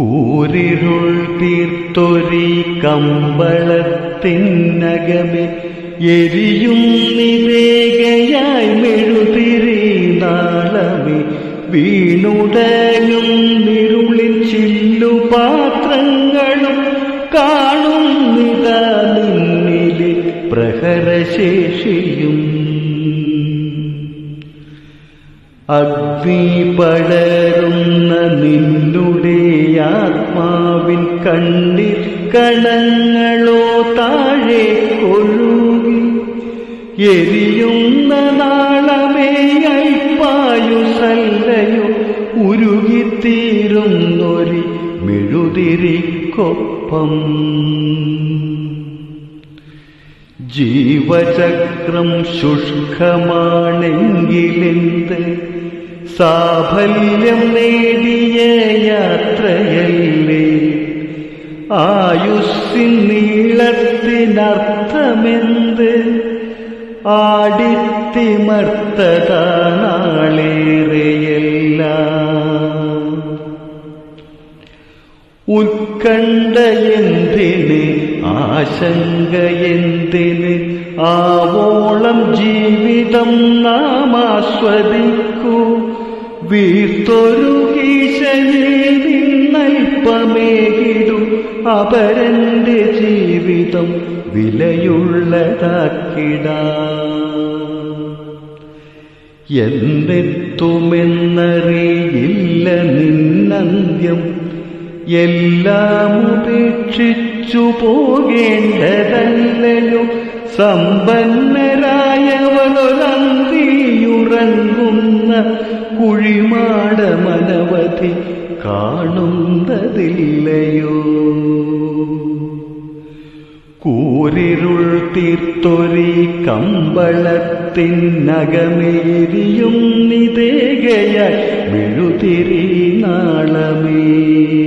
കൂരിരുൾ തീർത്തൊരി കമ്പളത്തിന്നകമേ എരിയും നിവേകയായി മെഴുതിരി നാളമേ. വീണുടനും നിരുളിൽ ചില്ലുപാത്രങ്ങളും കാണുന്നിതാ നിന്നിലെ പ്രഹരശേഷിയും. അഗ്നി പടരുന്ന നിന്നുടെ ആത്മാവിൻ കണ്ണിൽ കണങ്ങളോ താഴെ കൊഴുകി. എരിയുന്ന നാളമേ അൽപ്പായുസല്ലയോ ഉരുകിത്തീരുന്നൊരി മെഴുതിരിക്കൊപ്പം. ജീവചക്രം ശുഷ്കമാണെങ്കിലെന്ത് സാഫല്യം നേടിയ യാത്രയല്ലേ? ആയുസ്സിൻ നീളത്തിനർത്ഥമെന്ത്? ആടിത്തിമർത്തതാണേറെയെല്ലാം ഉത്കണ്ഠ എന്തിന് ആശങ്ക എന്തിന് ആവോളം ജീവിതം നാം ആസ്വദിക്കൂ. വീർത്തൊരു ഈശനെ നിന്നൽപ്പമേകിടും അപരന്റെ ജീവിതം വിലയുള്ളതാക്കിടാം. എന്തെത്തുമെന്നറിയില്ല നിന്നന്ത്യം. എല്ലാം ഉപേക്ഷിച്ചു പോകേണ്ടതല്ലയോ സമ്പന്നരായവരൊരന്തിയുറങ്ങുന്ന കുഴിമാടമനവധി കാണുന്നതില്ലയോ? കൂരിരുൾ തീർത്തൊരി കമ്പളത്തിനകമേരിയും നിതേകയായി മെഴുതിരി നാളമേ.